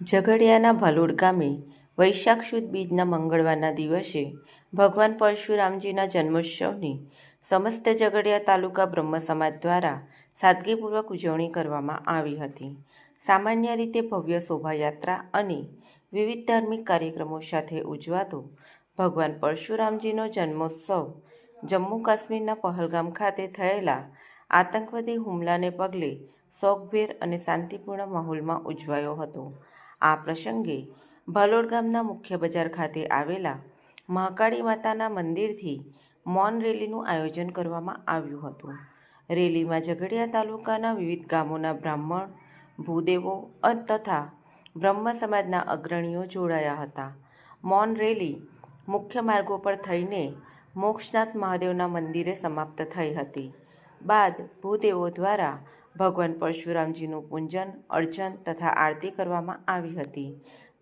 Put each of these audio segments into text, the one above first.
ઝઘડિયાના ભલોડ ગામે વૈશાખ સુદ બીજના મંગળવારના દિવસે ભગવાન પરશુરામજીના જન્મોત્સવની સમસ્ત ઝઘડિયા તાલુકા બ્રહ્મ સમાજ દ્વારા સાદગીપૂર્વક ઉજવણી કરવામાં આવી હતી. સામાન્ય રીતે ભવ્ય શોભાયાત્રા અને વિવિધ ધાર્મિક કાર્યક્રમો સાથે ઉજવાતો ભગવાન પરશુરામજીનો જન્મોત્સવ જમ્મુ કાશ્મીરના પહલગામ ખાતે થયેલા આતંકવાદી હુમલાને પગલે શોકભેર અને શાંતિપૂર્ણ માહોલમાં ઉજવાયો હતો. આ પ્રસંગે ભલોડ ગામના મુખ્ય બજાર ખાતે આવેલા મહાકાળી માતાના મંદિરથી મૌન રેલીનું આયોજન કરવામાં આવ્યું હતું. રેલીમાં ઝઘડિયા તાલુકાના વિવિધ ગામોના બ્રાહ્મણ, ભૂદેવો તથા બ્રહ્મ સમાજના અગ્રણીઓ જોડાયા હતા. મૌન રેલી મુખ્ય માર્ગો પર થઈને મોક્ષનાથ મહાદેવના મંદિરે સમાપ્ત થઈ હતી. બાદ ભૂદેવો દ્વારા ભગવાન પરશુરામજીનું પૂજન, અર્ચન તથા આરતી કરવામાં આવી હતી.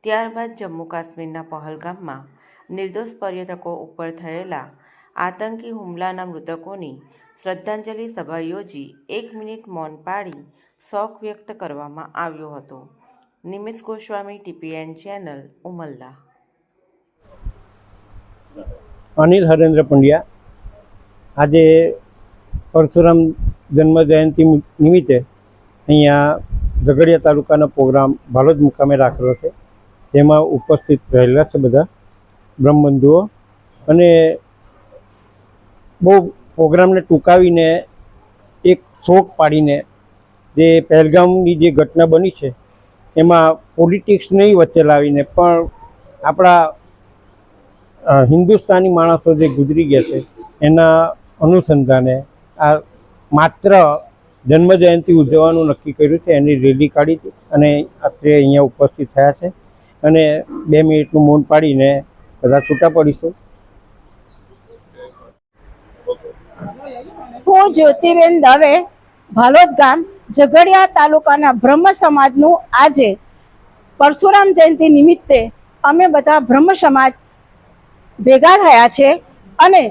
ત્યારબાદ જમ્મુ કાશ્મીરના પહલગામમાં નિર્દોષ પર્યટકો ઉપર થયેલા આતંકી હુમલાના મૃતકોની શ્રદ્ધાંજલિ સભા યોજી એક મિનિટ મૌન પાળી શોક વ્યક્ત કરવામાં આવ્યો હતો. Nimish Goswami, TPN channel, Umalla. Anil Harendra Pandya, આજે પરશુરામ જન્મ જયંતિ નિમિત્તે અહીંયા ઝઘડિયા તાલુકાનો પ્રોગ્રામ ભાલોદ મુકામે રાખેલો છે. તેમાં ઉપસ્થિત રહેલા છે બધા બ્રહ્મબંધુઓ. અને બહુ પ્રોગ્રામને ટૂંકાવીને એક શોક પાડીને જે પહેલગામની જે ઘટના બની છે, એમાં પોલિટિક્સ નહીં વચ્ચે લાવીને પણ આપણા હિન્દુસ્તાની માણસો જે ગુજરી ગયા છે, એના અનુસંધાને આ માત્ર જન્મજયંતિ ઉજવવાનું નક્કી કર્યું છે, એની રેલી કાઢી હતી અને અત્રે અહીંયા ઉપસ્થિત થયા છે. અને બે મિનિટનું મૌન પાડીને બધા છૂટા પડીશું. હું જ્યોતિબેન દવે, ભાલોદ ગામ, ઝઘડિયા તાલુકાના બ્રહ્મ સમાજનું આજે પરશુરામ જયંતિ નિમિત્તે અમે બધા બ્રહ્મ સમાજ ભેગા થયા છે અને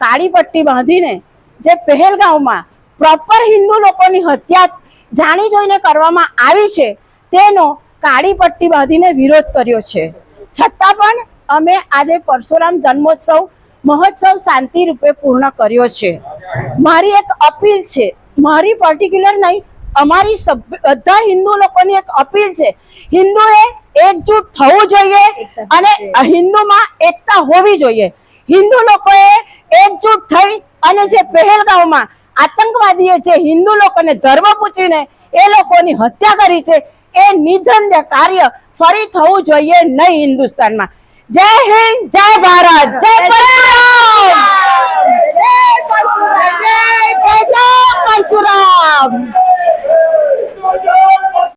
કાળી પટ્ટી બાંધીને જે પહેલગાંવમાં પ્રોપર હિન્દુ લોકોની હત્યા જાણી જોઈને કરવામાં આવી છે તેનો કાળી પટ્ટી બાંધીને વિરોધ કર્યો છે. છતાં પણ અમે આજે પરશુરામ જન્મોત્સવ મહોત્સવ શાંતિ રૂપે પૂર્ણ કર્યો છે. મારી એક અપીલ છે મારી પર્ટિક્યુલર નહીં અમારી બધા હિન્દુ લોકોની એક અપીલ છે હિન્દુએ એકજૂટ થવું જોઈએ અને હિન્દુમાં એકતા હોવી જોઈએ. હિન્દુ લોકોએ એકજૂટ થઈ અને જે પહેલગાંવમાં આતંકવાદીઓ જે હિન્દુ લોકોને ધર્મ પૂછીને એ લોકોની હત્યા કરી છે એ નિધન કાર્ય ફરી થવું જોઈએ નહીં હિન્દુસ્તાનમાં. જય હિન્દ જય ભારત જય